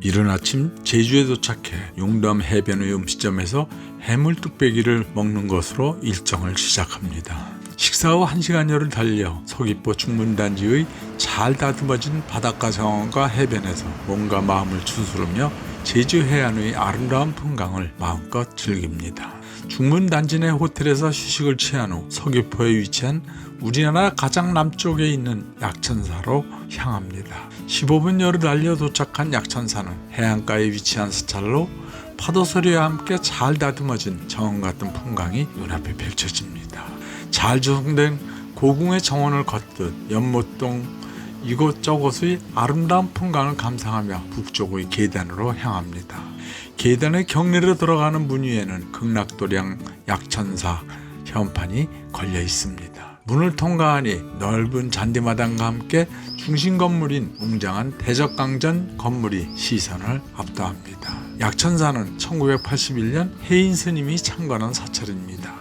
이른 아침 제주에 도착해 용담 해변의 음식점에서 해물 뚝배기를 먹는 것으로 일정을 시작합니다. 식사 후 1시간여를 달려 서귀포 중문단지의 잘 다듬어진 바닷가 상황과 해변에서 몸과 마음을 추스르며 제주 해안의 아름다운 풍광을 마음껏 즐깁니다. 중문단지 내 호텔에서 휴식을 취한 후 서귀포에 위치한 우리나라 가장 남쪽에 있는 약천사로 향합니다. 15분여를 달려 도착한 약천사는 해안가에 위치한 사찰로 파도 소리와 함께 잘 다듬어진 정원 같은 풍광이 눈앞에 펼쳐집니다. 잘 조성된 고궁의 정원을 걷듯 연못동 이곳저곳의 아름다운 풍광을 감상하며 북쪽의 계단으로 향합니다. 계단의 경내로 들어가는 문 위에는 극락도량 약천사 현판이 걸려 있습니다. 문을 통과하니 넓은 잔디마당과 함께 중심 건물인 웅장한 대적강전 건물이 시선을 압도합니다. 약천사는 1981년 해인 스님이 창건한 사찰입니다.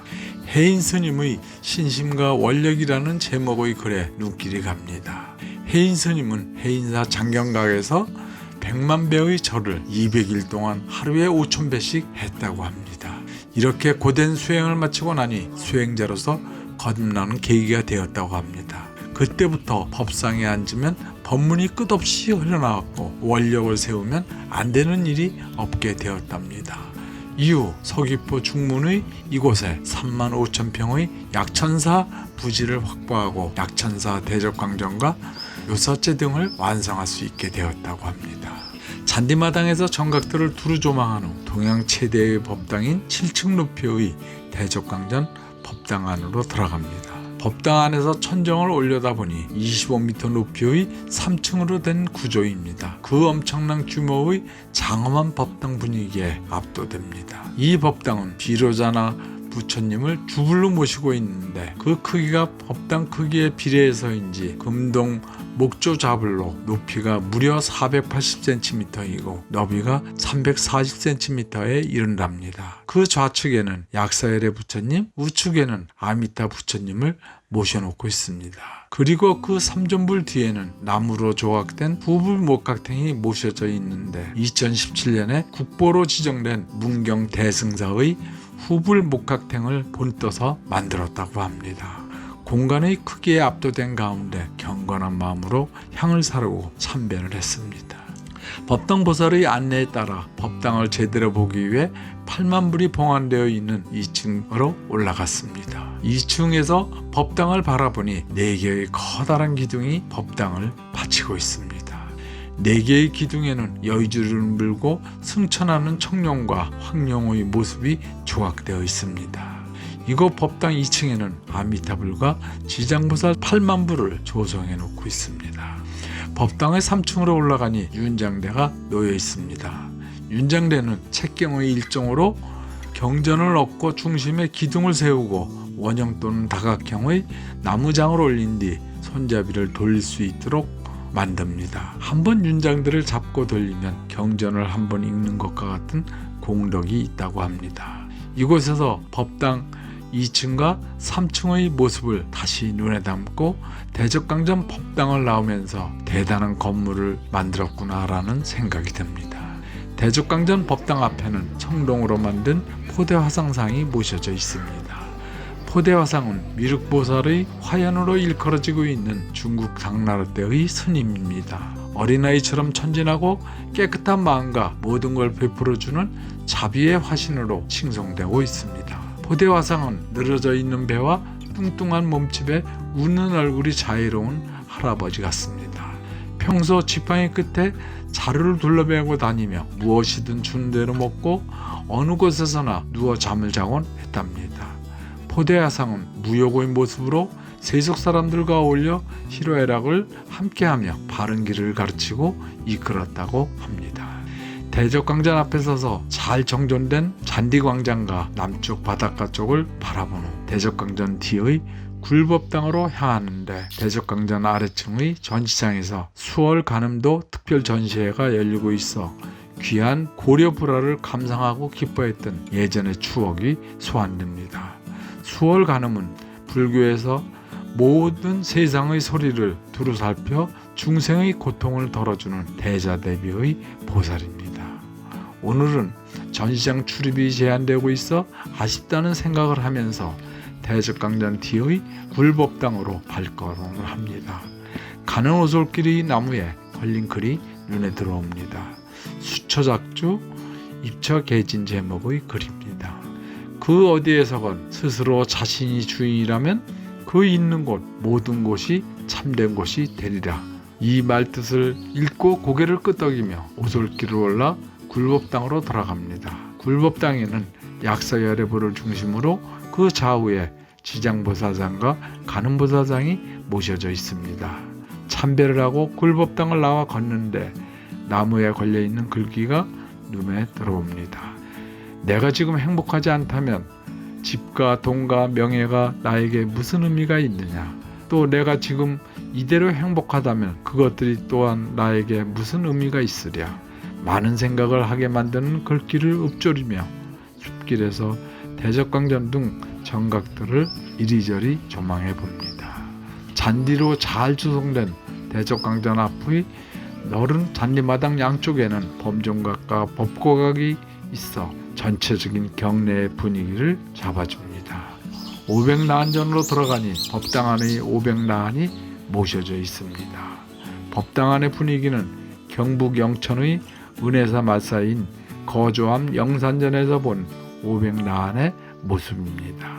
해인 스님의 신심과 원력이라는 제목의 글에 눈길이 갑니다. 해인 스님은 해인사 장경각에서 100만 배의 절을 200일 동안 하루에 5천 배씩 했다고 합니다. 이렇게 고된 수행을 마치고 나니 수행자로서 거듭나는 계기가 되었다고 합니다. 그때부터 법상에 앉으면 법문이 끝없이 흘러나왔고 원력을 세우면 안 되는 일이 없게 되었답니다. 이후 서귀포 중문의 이곳에 3만 5천 평의 약천사 부지를 확보하고 약천사 대적광전과 요사제 등을 완성할 수 있게 되었다고 합니다. 잔디마당에서 정각들을 두루 조망한 후 동양 최대의 법당인 7층 높이의 대적광전 법당 안으로 들어갑니다. 법당 안에서 천정을 올려다 보니 25m 높이의 3층으로 된 구조입니다. 그 엄청난 규모의 장엄한 법당 분위기에 압도됩니다. 이 법당은 비로자나 부처님을 주불로 모시고 있는데 그 크기가 법당 크기에 비례해서인지 금동 목조 자불로 높이가 무려 480cm이고 너비가 340cm에 이른답니다. 그 좌측에는 약사열의 부처님, 우측에는 아미타 부처님을 모셔놓고 있습니다. 그리고 그 삼존불 뒤에는 나무로 조각된 후불 목각탱이 모셔져 있는데 2017년에 국보로 지정된 문경 대승사의 후불 목각탱을 본떠서 만들었다고 합니다. 공간의 크기에 압도된 가운데 경건한 마음으로 향을 사르고 참배를 했습니다. 법당 보살의 안내에 따라 법당을 제대로 보기 위해 8만 불이 봉안되어 있는 2층으로 올라갔습니다. 2층에서 법당을 바라보니 4개의 커다란 기둥이 법당을 받치고 있습니다. 4개의 기둥에는 여의주를 물고 승천하는 청룡과 황룡의 모습이 조각되어 있습니다. 이곳 법당 2층에는 아미타불과 지장보살 8만 불을 조성해 놓고 있습니다. 법당의 3층으로 올라가니 윤장대가 놓여 있습니다. 윤장대는 책경의 일종으로 경전을 얻고 중심에 기둥을 세우고 원형 또는 다각형의 나무장을 올린 뒤 손잡이를 돌릴 수 있도록 만듭니다. 한번 윤장대를 잡고 돌리면 경전을 한 번 읽는 것과 같은 공덕이 있다고 합니다. 이곳에서 법당 2층과 3층의 모습을 다시 눈에 담고 대적강전 법당을 나오면서 대단한 건물을 만들었구나라는 생각이 듭니다. 대적강전 법당 앞에는 청동으로 만든 포대화상상이 모셔져 있습니다. 포대화상은 미륵보살의 화연으로 일컬어지고 있는 중국 당나라 때의 스님입니다. 어린아이처럼 천진하고 깨끗한 마음과 모든 걸 베풀어주는 자비의 화신으로 칭송되고 있습니다. 포대화상은 늘어져 있는 배와 뚱뚱한 몸집에 웃는 얼굴이 자유로운 할아버지 같습니다. 평소 지팡이 끝에 자루를 둘러매고 다니며 무엇이든 주는 대로 먹고 어느 곳에서나 누워 잠을 자곤 했답니다. 포대야상은 무효고의 모습으로 세속 사람들과 어울려 희로애락을 함께하며 바른 길을 가르치고 이끌었다고 합니다. 대적광장 앞에 서서 잘 정돈된 잔디광장과 남쪽 바닷가 쪽을 바라본 후 대적광장 뒤의 굴법당으로 향하는데 대적광장 아래층의 전시장에서 수월 간음도 특별 전시회가 열리고 있어 귀한 고려 불화를 감상하고 기뻐했던 예전의 추억이 소환됩니다. 수월 간음은 불교에서 모든 세상의 소리를 두루 살펴 중생의 고통을 덜어주는 대자대비의 보살입니다. 오늘은 전시장 출입이 제한되고 있어 아쉽다는 생각을 하면서 대적강전 뒤의 굴법당으로 발걸음을 합니다. 가는 오솔길이 나무에 걸린 글이 눈에 들어옵니다. 수처작주 입처 개진 제목의 글입니다. 그 어디에서건 스스로 자신이 주인이라면 그 있는 곳 모든 곳이 참된 곳이 되리라. 이 말뜻을 읽고 고개를 끄덕이며 오솔길을 올라 굴법당으로 돌아갑니다. 굴법당에는 약사 열애부를 중심으로 그 좌우에 지장보사장과 가는보사장이 모셔져 있습니다. 참배를 하고 굴법당을 나와 걷는데 나무에 걸려 있는 글귀가 눈에 들어옵니다. 내가 지금 행복하지 않다면 집과 돈과 명예가 나에게 무슨 의미가 있느냐? 또 내가 지금 이대로 행복하다면 그것들이 또한 나에게 무슨 의미가 있으랴? 많은 생각을 하게 만드는 글귀를 읊조리며 숲길에서 대적광전 등 정각들을 이리저리 조망해 봅니다. 잔디로 잘 조성된 대적광전 앞의 넓은 잔디마당 양쪽에는 범종각과 법고각이 있어 전체적인 경내의 분위기를 잡아줍니다. 500나안전으로 들어가니 법당 안의 500나안이 모셔져 있습니다. 법당 안의 분위기는 경북 영천의 은혜사 마사인 거조암 영산전에서 본 500나안의 모습입니다.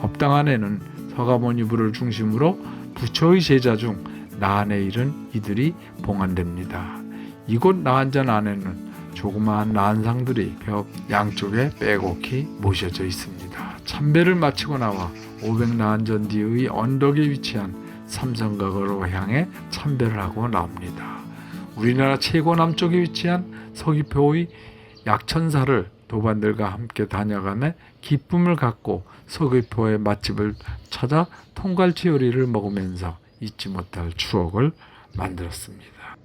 법당 안에는 서가모니 부를 중심으로 부처의 제자 중 나안에 이른 이들이 봉안됩니다. 이곳 나안전 안에는 조그마한 나안상들이 벽 양쪽에 빼곡히 모셔져 있습니다. 참배를 마치고 나와 500나안전 뒤의 언덕에 위치한 삼성각으로 향해 참배를 하고 나옵니다. 우리나라 최고 남쪽에 위치한 서귀포의 약천사를 도반들과 함께 다녀가며 기쁨을 갖고 서귀포의 맛집을 찾아 통갈치 요리를 먹으면서 잊지 못할 추억을 만들었습니다.